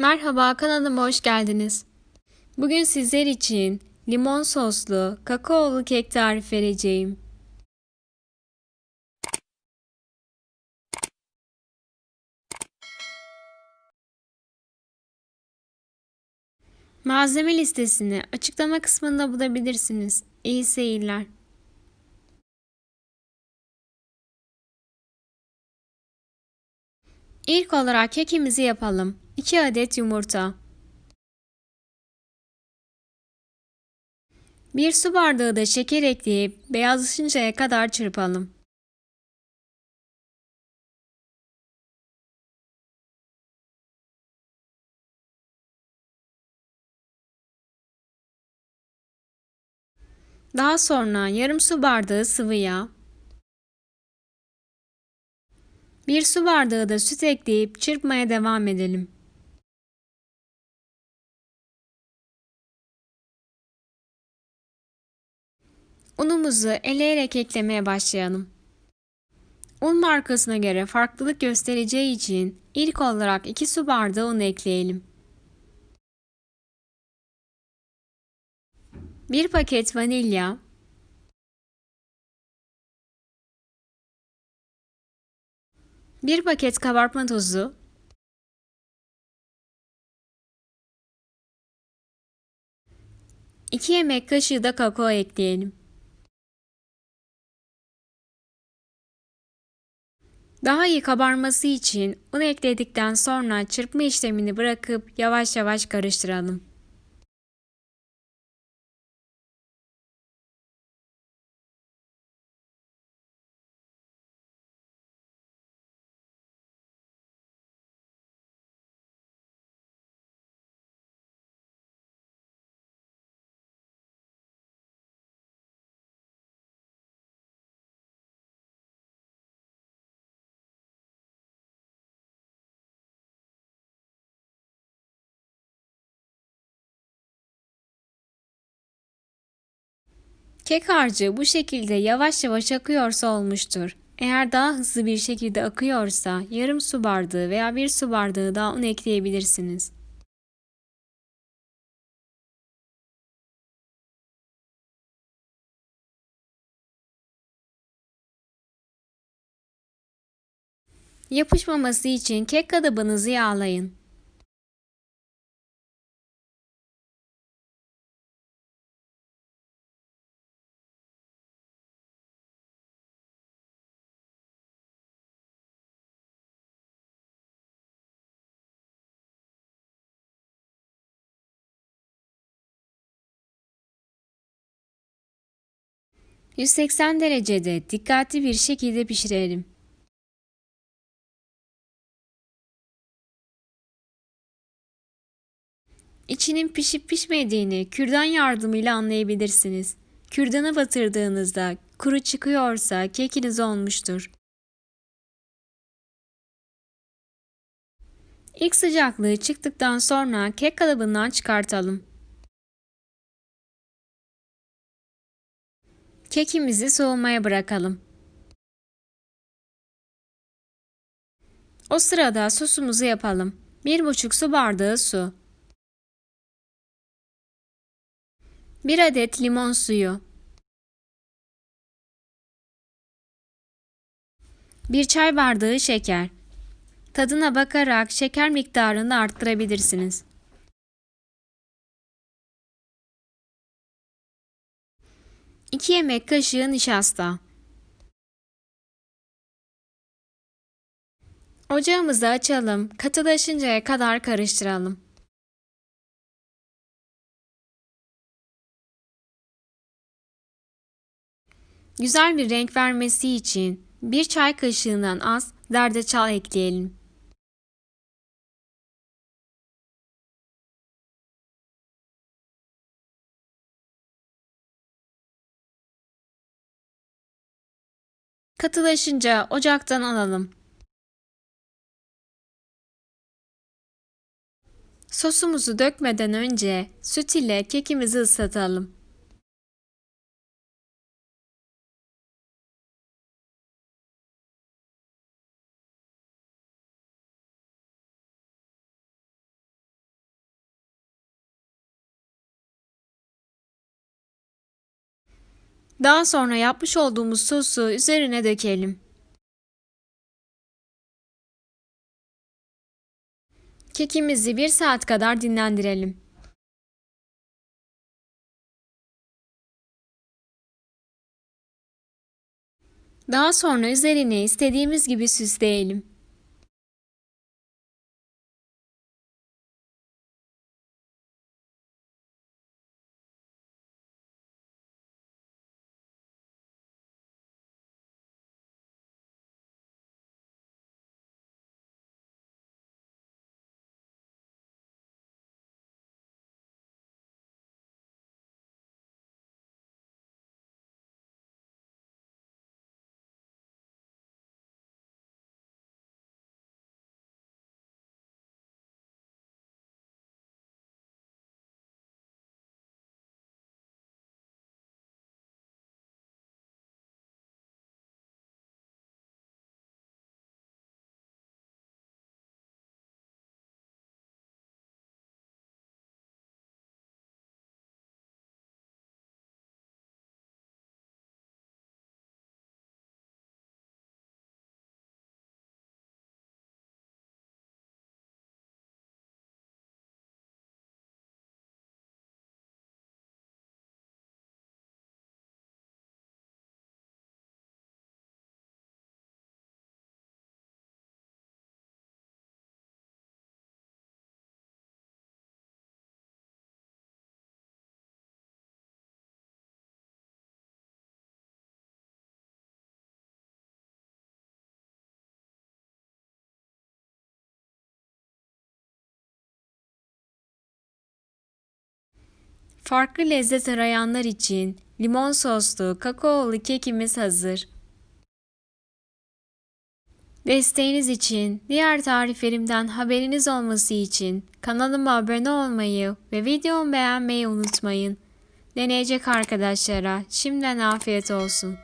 Merhaba kanalıma hoş geldiniz. Bugün sizler için limon soslu kakaolu kek tarif vereceğim. Malzeme listesini açıklama kısmında bulabilirsiniz. İyi seyirler. İlk olarak kekimizi yapalım. 2 adet yumurta. 1 su bardağı da şeker ekleyip beyazlaşıncaya kadar çırpalım. Daha sonra yarım su bardağı sıvı yağ, 1 su bardağı da süt ekleyip çırpmaya devam edelim. Unumuzu eleyerek eklemeye başlayalım. Un markasına göre farklılık göstereceği için ilk olarak 2 su bardağı un ekleyelim. 1 paket vanilya, 1 paket kabartma tozu, 2 yemek kaşığı da kakao ekleyelim. Daha iyi kabarması için un ekledikten sonra çırpma işlemini bırakıp yavaş yavaş karıştıralım. Kek harcı bu şekilde yavaş yavaş akıyorsa olmuştur. Eğer daha hızlı bir şekilde akıyorsa yarım su bardağı veya bir su bardağı daha un ekleyebilirsiniz. Yapışmaması için kek kalıbınızı yağlayın. ...180 derecede dikkatli bir şekilde pişirelim. İçinin pişip pişmediğini kürdan yardımıyla anlayabilirsiniz. Kürdana batırdığınızda kuru çıkıyorsa kekiniz olmuştur. İlk sıcaklığı çıktıktan sonra kek kalıbından çıkartalım. Kekimizi soğumaya bırakalım. O sırada sosumuzu yapalım. 1,5 su bardağı su. 1 adet limon suyu. 1 çay bardağı şeker. Tadına bakarak şeker miktarını arttırabilirsiniz. İki yemek kaşığı nişasta. Ocağımızı açalım, katılaşıncaya kadar karıştıralım. Güzel bir renk vermesi için bir çay kaşığından az zerdeçal ekleyelim. Katılaşınca ocaktan alalım. Sosumuzu dökmeden önce süt ile kekimizi ıslatalım. Daha sonra yapmış olduğumuz sosu üzerine dökelim. Kekimizi bir saat kadar dinlendirelim. Daha sonra üzerine istediğimiz gibi süsleyelim. Farklı lezzet arayanlar için limon soslu kakaolu kekimiz hazır. Desteğiniz için, diğer tariflerimden haberiniz olması için kanalıma abone olmayı ve videomu beğenmeyi unutmayın. Deneyecek arkadaşlara şimdiden afiyet olsun.